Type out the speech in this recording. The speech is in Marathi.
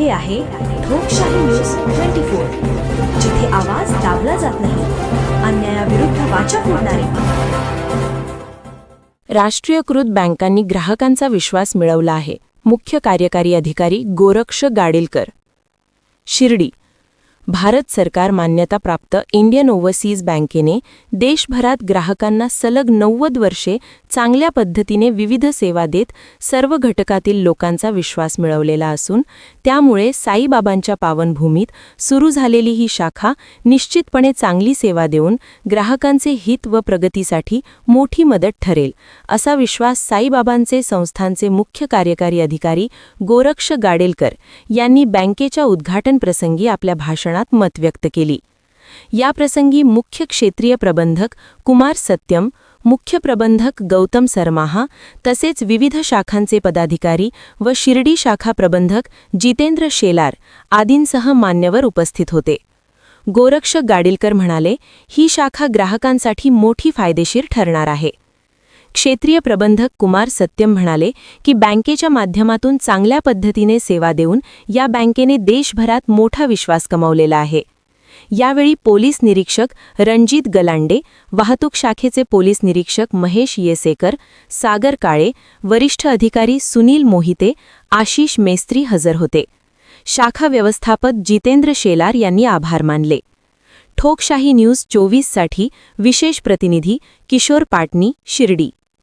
हे आहे लोकशाही न्यूज ट्वेंटी फोर जिथे आवाज दाबला जात नाही अन्यायाविरुद्ध वाचा फोडणारे. राष्ट्रीयकृत बँकांनी ग्राहकांचा विश्वास मिळवला आहे. मुख्य कार्यकारी अधिकारी गोरक्ष गाडीलकर. शिर्डी भारत सरकार मान्यताप्राप्त इंडियन ओव्हरसीज बँकेने देशभरात ग्राहकांना सलग नव्वद वर्षे चांगल्या पद्धतीने विविध सेवा देत सर्व घटकातील लोकांचा विश्वास मिळवलेला असून त्यामुळे साईबाबांच्या पावनभूमीत सुरू झालेली ही शाखा निश्चितपणे चांगली सेवा देऊन ग्राहकांचे हित व प्रगतीसाठी मोठी मदत ठरेल असा विश्वास साईबाबांचे संस्थांचे मुख्य कार्यकारी अधिकारी गोरक्ष गाडेलकर यांनी बँकेच्या उद्घाटनप्रसंगी आपल्या भाषणात मत व्यक्त केली. याप्रसंगी मुख्य क्षेत्रीय प्रबंधक कुमार सत्यम मुख्य प्रबंधक गौतम सरमाहा तसेच विविध शाखांचे पदाधिकारी व शिर्डी शाखा प्रबंधक जितेंद्र शेलार आदींसह मान्यवर उपस्थित होते. गोरक्ष गाडीलकर म्हणाले ही शाखा ग्राहकांसाठी मोठी फायदेशीर ठरणार आहे. क्षेत्रीय प्रबंधक कुमार सत्यम म्हणाले की बँकेच्या माध्यमातून चांगल्या पद्धतीने सेवा देऊन या बँकेने देशभरात मोठा विश्वास कमावलेला आहे. यावेळी पोलीस निरीक्षक रणजित गलांडे वाहतूक शाखेचे पोलीस निरीक्षक महेश येसेकर सागर काळे वरिष्ठ अधिकारी सुनील मोहिते आशिष मेस्त्री हजर होते. शाखा व्यवस्थापक जितेंद्र शेलार यांनी आभार मानले. ठोकशाही न्यूज चोवीससाठी विशेष प्रतिनिधी किशोर पाटणी शिर्डी.